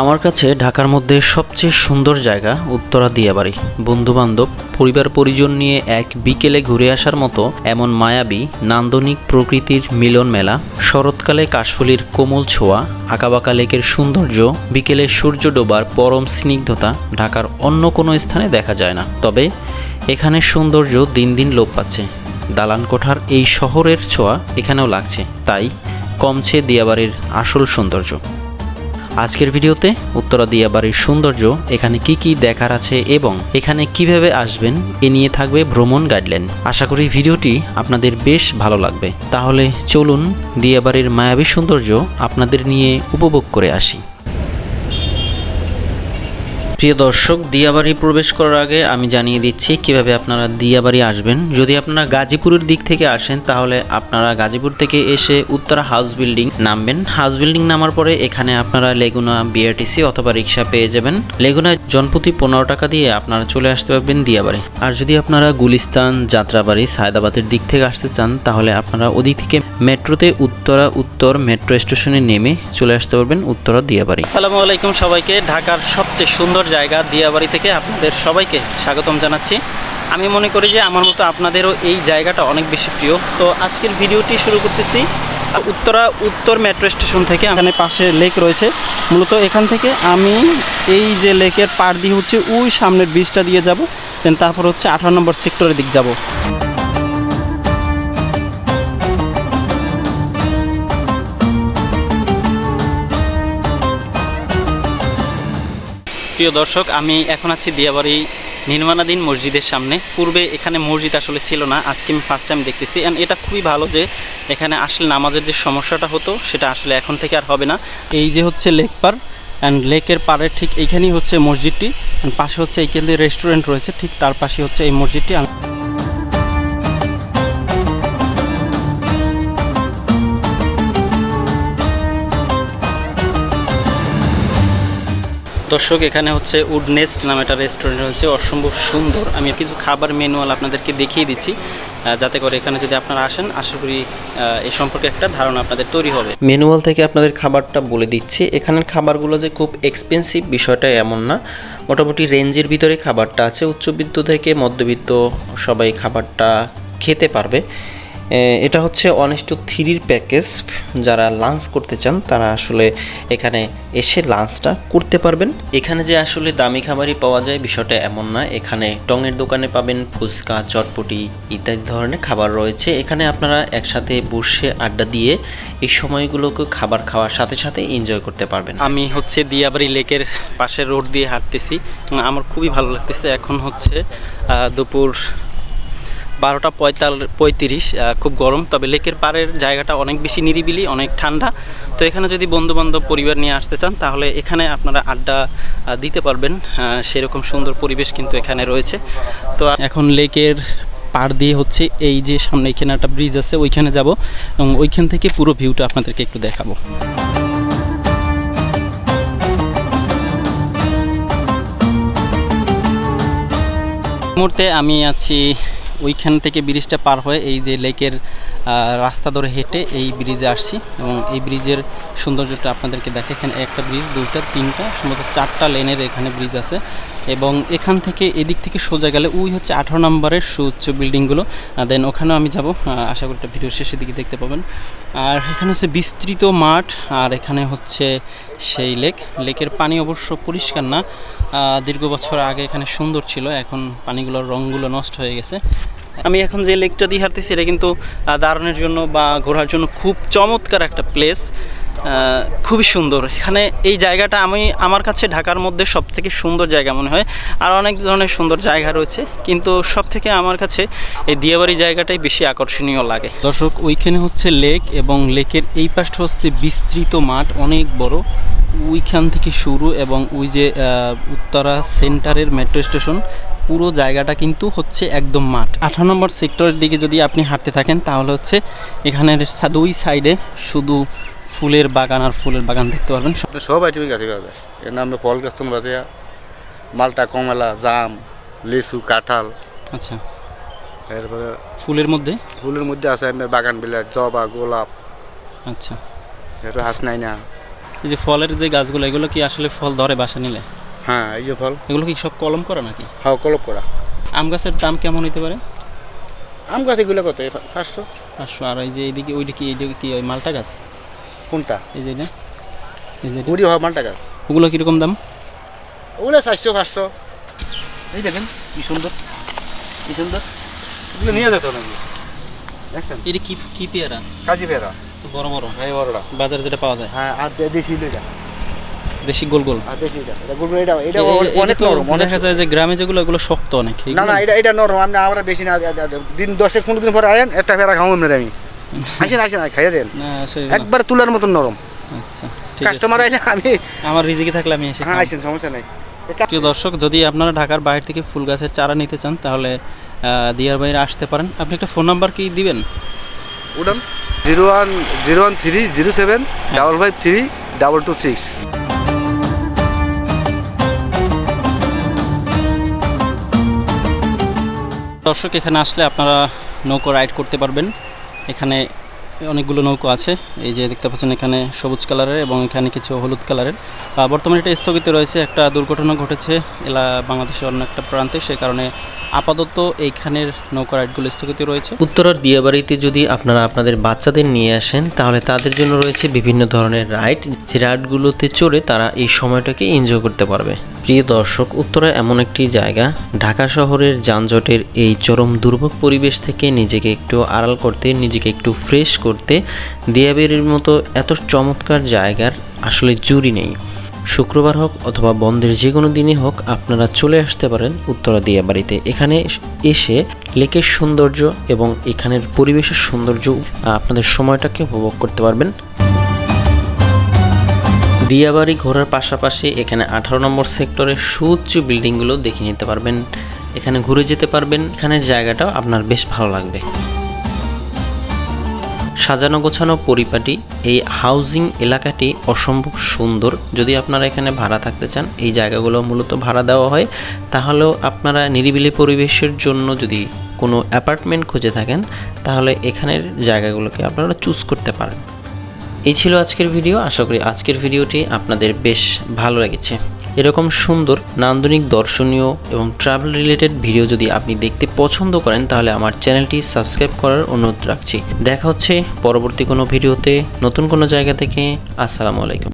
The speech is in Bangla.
আমার কাছে ঢাকার মধ্যে সবচেয়ে সুন্দর জায়গা উত্তরা দিয়াবাড়ি। বন্ধুবান্ধব, পরিবার পরিজন নিয়ে এক বিকেলে ঘুরে আসার মতো এমন মায়াবী, নান্দনিক প্রকৃতির মিলন মেলা, শরৎকালে কাশফুলির কোমল ছোঁয়া, আঁকাবাঁকা লেকের সৌন্দর্য, বিকেলে সূর্য ডোবার পরম স্নিগ্ধতা ঢাকার অন্য কোনো স্থানে দেখা যায় না। তবে এখানে সৌন্দর্য দিন দিন লোপ পাচ্ছে। দালান কোঠার এই শহরের ছোঁয়া এখানেও লাগছে। তাই কমছে দিয়াবাড়ির আসল সৌন্দর্য। আজকের ভিডিওতে উত্তরা দিয়াবাড়ির সৌন্দর্য, এখানে কি কি দেখার আছে এবং এখানে কীভাবে আসবেন, এ নিয়ে থাকবে ভ্রমণ গাইডলাইন। আশা করি ভিডিওটি আপনাদের বেশ ভালো লাগবে। তাহলে চলুন, দিয়াবাড়ির মায়াবী সৌন্দর্য আপনাদের নিয়ে উপভোগ করে আসি। প্রিয় দর্শক, দিয়াবাড়ি প্রবেশ করার আগে আমি জানিয়ে দিচ্ছি কীভাবে আপনারা দিয়াবাড়ি আসবেন। যদি আপনারা গাজীপুরের দিক থেকে আসেন, তাহলে আপনারা গাজীপুর থেকে এসে উত্তরা হাউস বিল্ডিং নামবেন। হাউস বিল্ডিং নামার পরে এখানে আপনারা লেগুনা বিআরটিসি অথবা রিক্সা পেয়ে যাবেন। লেগুনায় জনপ্রতি পনেরো টাকা দিয়ে আপনারা চলে আসতে পারবেন দিয়াবাড়ি। আর যদি আপনারা গুলিস্তান, যাত্রাবাড়ি, সায়দাবাদের দিক থেকে আসতে চান, তাহলে আপনারা ওদিক থেকে মেট্রোতে উত্তরা উত্তর মেট্রো স্টেশনে নেমে চলে আসতে পারবেন উত্তরা দিয়াবাড়ি। আসসালামু আলাইকুম সবাইকে। ঢাকার সবচেয়ে সুন্দর জায়গা দিয়াবাড়ি থেকে আপনাদের সবাইকে স্বাগতম জানাচ্ছি। আমি মনে করি যে আমার মতো আপনাদেরও এই জায়গাটা অনেক বেশি প্রিয়। তো আজকের ভিডিওটি শুরু করতেছি উত্তরা উত্তর মেট্রো স্টেশন থেকে। এখানে পাশে লেক রয়েছে। মূলত এখান থেকে আমি এই যে লেকের পার দিয়ে হচ্ছে ওই সামনের ব্রিজটা দিয়ে যাব। দেন তারপর হচ্ছে আঠারো নম্বর সেক্টরের দিক যাব। প্রিয় দর্শক, আমি এখন আছি দিয়াবাড়ি নির্মাণাধীন মসজিদের সামনে। পূর্বে এখানে মসজিদ আসলে ছিল না, আজকে আমি ফার্স্ট টাইম দেখতেছি। অ্যান্ড এটা খুবই ভালো যে এখানে আসলে নামাজের যে সমস্যাটা হতো, সেটা আসলে এখন থেকে আর হবে না। এই যে হচ্ছে লেক পার অ্যান্ড লেকের পাড়ের ঠিক এইখানেই হচ্ছে মসজিদটি। পাশে হচ্ছে এইখান দিয়ে রেস্টুরেন্ট রয়েছে, ঠিক তার পাশে হচ্ছে এই মসজিদটি। দর্শক এখানে হচ্ছে উড নেস্ট নামে একটা রেস্টুরেন্ট রয়েছে অসম্ভব সুন্দর। আমি কিছু খাবার ম্যানুয়াল আপনাদেরকে দেখিয়ে দিচ্ছি যাতে করে এখানে যদি আপনারা আসেন আশা করি এই সম্পর্কে একটা ধারণা আপনাদের তৈরি হবে। ম্যানুয়াল থেকে আপনাদের খাবারটা বলে দিচ্ছি এখানের খাবারগুলো যে খুব এক্সপেন্সিভ বিষয়টা এমন না। মোটামুটি রেঞ্জের ভিতরে খাবারটা আছে উচ্চবিত্ত থেকে মধ্যবিত্ত সবাই খাবারটা খেতে পারবে। এ, এটা হচ্ছে অনেস্ট থ্রির প্যাকেজ যারা লাঞ্চ করতে চান, তারা আসলে এখানে এসে লাঞ্চটা করতে পারবেন। এখানে যে আসলে দামি খাবারই পাওয়া যায়, বিষয়টা এমন না। এখানে টঙের দোকানে পাবেন ফুচকা, চটপটি ইত্যাদি ধরনের খাবার রয়েছে। এখানে আপনারা একসাথে বসে আড্ডা দিয়ে এই সময়গুলোকে খাবার খাওয়ার সাথে সাথে এনজয় করতে পারবেন। আমি হচ্ছে দিয়াবাড়ি লেকের পাশের রোড দিয়ে হাঁটতেছি। আমার খুবই ভালো লাগতেছে। এখন হচ্ছে দুপুর বারোটা পঁয়তাল, পঁয়ত্রিশ খুব গরম, তবে লেকের পাড়ের জায়গাটা অনেক বেশি নিরিবিলি, অনেক ঠান্ডা। তো এখানে যদি বন্ধু বান্ধব পরিবার নিয়ে আসতে চান, তাহলে এখানে আপনারা আড্ডা দিতে পারবেন। সেরকম সুন্দর পরিবেশ কিন্তু এখানে রয়েছে। তো এখন লেকের পাড় দিয়ে হচ্ছে এই যে সামনে এখানে একটা ব্রিজ আছে, ওইখানে যাব এবং ওইখান থেকে পুরো ভিউটা আপনাদেরকে একটু দেখাবো। মুহূর্তে আমি আছি ওইখান থেকে ব্রিজটা পার হয়ে এই যে লেকের রাস্তা ধরে হেঁটে এই ব্রিজে আসছি এবং এই ব্রিজের সৌন্দর্যটা আপনাদেরকে দেখে এখানে একটা ব্রিজ, দুইটা, তিনটা, সম্ভবত চারটা লেনের এখানে ব্রিজ আছে এবং এখান থেকে এদিক থেকে সোজা গেলে ওই হচ্ছে আঠারো নম্বরের সুউচ্চ বিল্ডিংগুলো। দেন ওখানেও আমি যাব। আশা করি একটা ভিডিও শেষের দিকে দেখতে পাবেন। আর এখানে হচ্ছে বিস্তৃত মাঠ আর এখানে হচ্ছে সেই লেক। লেকের পানি অবশ্য পরিষ্কার না দীর্ঘ বছর আগে এখানে সুন্দর ছিল, এখন পানিগুলোর রঙগুলো নষ্ট হয়ে গেছে। আমি এখন যে লেকটা দিয়ে হাঁটতেছি, এটা কিন্তু দাঁড়ানোর জন্য বা ঘোরার জন্য খুব চমৎকার একটা প্লেস খুবই সুন্দর। এখানে এই জায়গাটা আমি আমার কাছে ঢাকার মধ্যে সব থেকে সুন্দর জায়গা মনে হয়। আর অনেক ধরনের সুন্দর জায়গা রয়েছে। কিন্তু সব থেকে আমার কাছে এই দিয়াবাড়ি জায়গাটাই বেশি আকর্ষণীয় লাগে। দর্শক, ওইখানে হচ্ছে লেক এবং লেকের এই পাশটা হচ্ছে বিস্তৃত মাঠ, অনেক বড়। ওইখান থেকে শুরু এবং ওই যে উত্তরা সেন্টারের মেট্রো স্টেশন পুরো জায়গাটা কিন্তু হচ্ছে একদম মাঠ। আঠারো নম্বর সেক্টরের দিকে যদি আপনি হাঁটতে থাকেন, তাহলে হচ্ছে এখানের দুই সাইডে শুধু ফুলের বাগান আর ফুলের বাগান দেখতে পারবেন। সব আইটেমই গাছে পাওয়া যায় এর নামে ফল গাছ তো বাজে মালটা কমলা জাম লিচু কাঁঠাল। আচ্ছা। এরপরে ফুলের মধ্যে? ফুলের মধ্যে আছে আপনার বাগান বিলাস জবা গোলাপ। আচ্ছা। এরপরে হাসনাইনা। এই যে ফলের যে গাছগুলো এগুলো কি আসলে ফল ধরে বাসা নিলে? হ্যাঁ এই যে ফল। এগুলো কি সব কলম করা নাকি? হাও কলম করা। আম গাছের দাম কেমন হতে পারে? আম গাছ এগুলো কত? পাঁচশো। পাঁচশো। আর এই যে এইদিকে ওইদিকে কি এইদিকে কি ওই মালটা গাছ? কোনটা? এই যে এই যে কুড়ি হয় মালটা গাছ ওগুলো কীরকম দাম? ওগুলো চারশো পাঁচশো। এই দেখেন কি সুন্দর। কি সুন্দর। এগুলো নিয়ে যেত নাকি? দেখছেন? এটা কি কি পেয়ারা? কাজী পেয়ারা। বড় বড়। হ্যাঁ বড়টা। বাজারে যেটা পাওয়া যায়। হ্যাঁ আর দেশি এটা দেশি গোল গোল। আর দেশি এটা এটা গুলগুলো এটা এটা এ- এ- অনেক নরম অনেক দেখা যায় যে গ্রামে যেগুলো এগুলো শক্ত অনেক। না না এটা এটা নরম। আপনি আমরা বেশি না দিন দশে পনেরো দিন পরে আয়েন একটা পেয়ারা খাব এমনি আমি। আসেন আসেন খাইয়ে দেন। একবার তুলার মতন নরম। আচ্ছা ঠিক কাস্টমার আইলে আমি আমার রিজিকে থাকলে আমি এসে হ্যাঁ আসেন সমস্যা নাই। প্রিয় দর্শক যদি আপনারা ঢাকার বাইরে থেকে ফুল গাছের চারা নিতে চান তাহলে দিয়ার বাইরে আসতে পারেন। আপনি একটা ফোন নাম্বার কি দিবেন? Udan zero one zero one three zero seven double five three double two six. দর্শক এখানে আসলে আপনারা নৌকো রাইড করতে পারবেন। এখানে অনেকগুলো নৌকো আছে। এই যে দেখতে পাচ্ছেন এখানে সবুজ কালারের এবং এখানে কিছু হলুদ কালারের। বর্তমানে এটা স্থগিত রয়েছে, একটা দুর্ঘটনা ঘটেছে এলা বাংলাদেশের অন্য একটা প্রান্তে। সে কারণে আপাতত এইখানের নৌকা রাইডগুলো স্থগিত রয়েছে। উত্তরার দিয়াবাড়িতে যদি আপনারা আপনাদের বাচ্চাদের নিয়ে আসেন, তাহলে তাদের জন্য রয়েছে বিভিন্ন ধরনের রাইড। যে রাইডগুলোতে চড়ে তারা এই সময়টাকে এনজয় করতে পারবে। প্রিয় দর্শক, উত্তরা এমন একটি জায়গা, ঢাকা শহরের যানজটের এই চরম দুর্ভোগ পরিবেশ থেকে নিজেকে একটু আড়াল করতে, নিজেকে একটু ফ্রেশ করতে দিয়াবাড়ির মতো এত চমৎকার জায়গার আসলে জুড়ি নেই। শুক্রবার হোক অথবা বন্ধের যে কোনো দিনই হোক, আপনারা চলে আসতে পারেন উত্তরা দিয়া বাড়িতে এখানে এসে লেকের সৌন্দর্য এবং এখানের পরিবেশের সৌন্দর্য আপনাদের সময়টাকে উপভোগ করতে পারবেন। দিয়াবাড়ি ঘোরার পাশাপাশি এখানে আঠারো নম্বর সেক্টরের সুউচ্চ বিল্ডিংগুলো দেখে নিতে পারবেন। এখানে ঘুরে যেতে পারবেন। এখানের জায়গাটাও আপনার বেশ ভালো লাগবে। সাজানো গোছানো পরিপাটি, এই হাউজিং এলাকাটি অসম্ভব সুন্দর। যদি আপনারা এখানে ভাড়া থাকতে চান, এই জায়গাগুলো মূলত ভাড়া দেওয়া হয়। তাহলেও আপনারা নিরিবিলি পরিবেশের জন্য যদি কোনো অ্যাপার্টমেন্ট খুঁজে থাকেন, তাহলে এখানের জায়গাগুলোকে আপনারা চুজ করতে পারেন। এই ছিল আজকের ভিডিও আশা করি আজকের ভিডিওটি আপনাদের বেশ ভালো লেগেছে। এরকম সুন্দর, নান্দনিক, দর্শনীয় এবং ট্রাভেল রিলেটেড ভিডিও যদি আপনি দেখতে পছন্দ করেন, তাহলে আমার চ্যানেলটি সাবস্ক্রাইব করার অনুরোধ রাখছি। দেখা হচ্ছে পরবর্তী কোনো ভিডিওতে নতুন কোনো জায়গা থেকে, আসসালামু আলাইকুম।